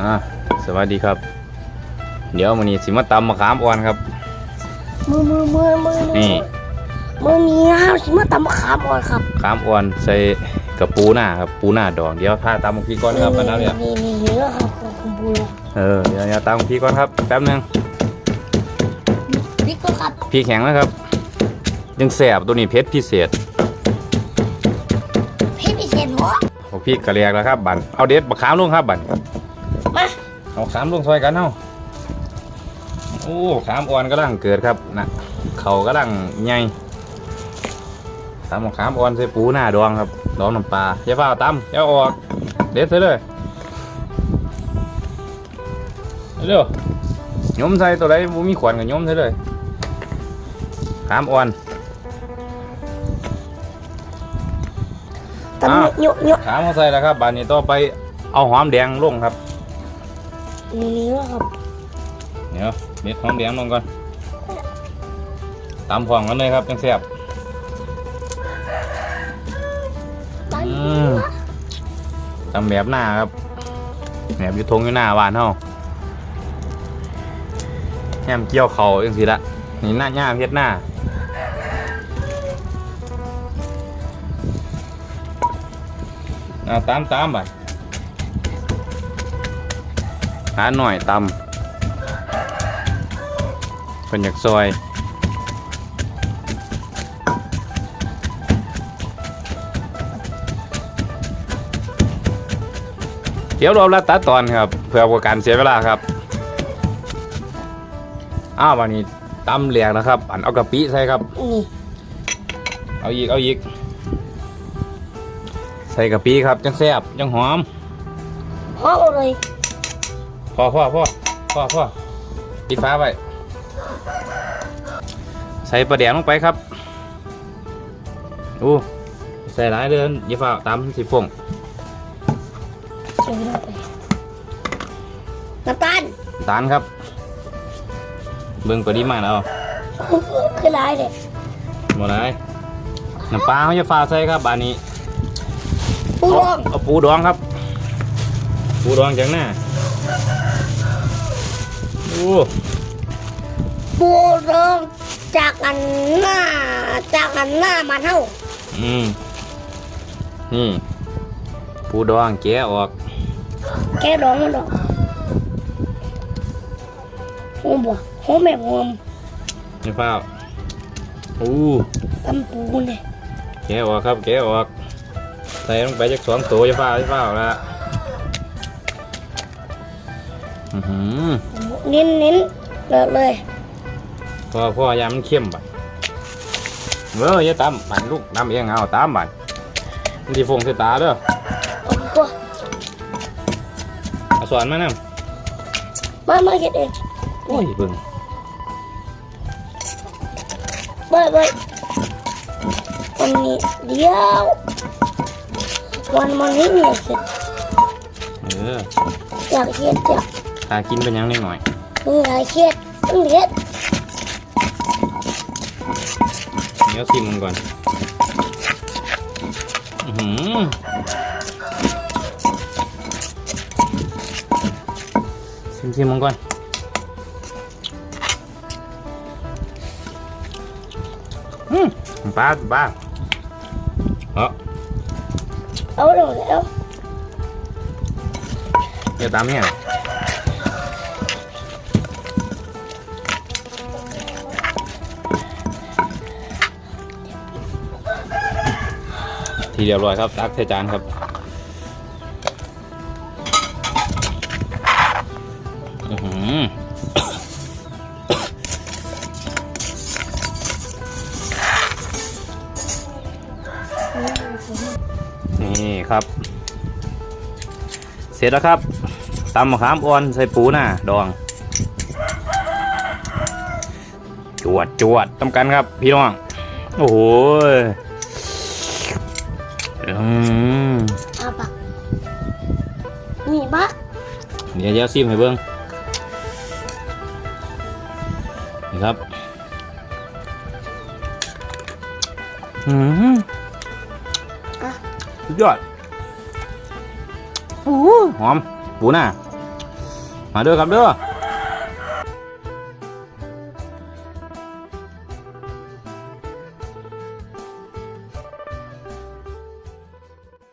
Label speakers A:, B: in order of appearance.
A: อ่าสวัสดีครับ เดี๋ยววันนี้สิมาตำมะขามอ่อนครับ
B: มือมือมือมือ
A: นี่
B: มือนี้ห้ามสิมาตำมะขามอ่อนครับ
A: ขามอ่อนใส่กับปูหน้าครับปูหน้าดองเดี๋ยวพาตำบักพีก่อนครับมาแล้วเนี่ย
B: นี่นี่นี่แล้วครับของคุณบู
A: เออเดี๋ยวเดี๋ยวตำบักพีก่อนครับแป๊บหนึง
B: พริกก็ครับ
A: พีแข็งแล้วครับ ยังแสบตัวนี้เพชรพิเศษ
B: พริกพิเศษหัว
A: บักพีกระเรียกแล้วครับบันเอาเด็ดบักขามลงครับบัน
B: มา
A: เอาขามลงซอยกันเฮาโอ้ขามอ่อนกำลังเกิดครับนะเขากำลังใหญ่ตำมะขามอ่อนใส่ปูหน้าดองครับดองน้ำปลาอย่าฟ้าวตำอย่าเอาออกเด็ดใส่เลยเร็วๆยมใส่ตัวไหนบ่มีขวานกับยมใส่เลยขามอ่อน
B: ตำ
A: อ้าว
B: โยโย
A: ขามเขาใส่แล้วครับบานนี้ต่อไปเอาหอมแดงลงครับ
B: นี่นี่แล้วครับ
A: เดี๋ยวเม็ดหอมแดงลงก่อนตำพร้อมกันเลยครับจังแซ่บ
B: ต
A: อืมตำแบบหน้าครับแบบอยู่ทงอยู่หน้าบ้านเฮาแฮมเกี่ยวเขาจังสิละนี่หน้าหน้าเฮ็ดหน้าเอาตามตามบัด หาหน่อยตำเป็นอยากซอยเดี๋ยวเราละตัดตอนครับ เพื่อประการเสียเวลาครับ อ้าววันนี้ตำเหลียกนะครับ อันเอากะปิใส่ครับเอาอีกเอาอีก ใส่กะปิครับ จังแซ่บจังหอม
B: พ่อเลย
A: พอพ่อพ่อพ่อพ่อปิดฟ้าไว้ใส่ปลาแดงลงไปครับอู้ใส่หลายเดือนอย่าฟ้าตำสิฟง
B: เชิญเข้าไปน้ำตาล
A: ตาลครับ เบิ่งปริมาณเอา
B: คือลายเลย
A: หมดเลยน้ำปลาเขาจะฟ้าใส่ครับอันนี้
B: ปูรอง
A: เอาปูดองครับ ปูดองจังหน้า โอ้
B: ปูรองจากอันหน้าจากอันหน้ามาเท่า
A: อืมนี่ปูดองแกะออก
B: แกร้องมันดอกหอมบ่หอมแบบหอม
A: นี่ฟ้าวโอ้
B: ตำปูเนี่ย
A: แกะออกครับแกะออก ใส่ลงไปจักสองตัวจะฟ้าวจะฟ้าวละอือหือ
B: เน้นเน้นเลิกเลย
A: พอพ่อยามันเข้มบัดเอออย่าตำบันลูกตำเองเอาตำบัดมันที่ฟงใส่ตาเด้อ
B: เอาดีกว่า
A: เอาสอนมานํ
B: มามาเก็ดเอง
A: โอ้ยเบิ่ง
B: เบิดเบิดวันนี้เดียววันวันนี้เนี่ยเสร็จ
A: เออ
B: อยากเฮ็ดอยาก
A: ถ้ากินเป็นหยังนิดหน่อย
B: เอออยากเฮ็ดต้องเฮ็ด
A: เดี๋ยวชิมมันก่อนอือหือชิมชิมมันก่อนอืมปลาปลาเออ
B: เอาลงแล้ว
A: เดี๋ยวตามเนี่ย ที่เรียบร้อยครับตักใส่จานครับนี่ครับ เสร็จแล้วครับตำมะขามอ่อนใส่ปูหน้าดอง จวดจวดตำกันครับ พี่น้อง โอ้โห อืม
B: อาปากนี่บัก
A: เดี๋ยวจะซิมให้เบิ้งนี่ครับอืม
B: อะ
A: สุดยอดโอ้โหหอมปูหน้ามาเด้อครับเด้อ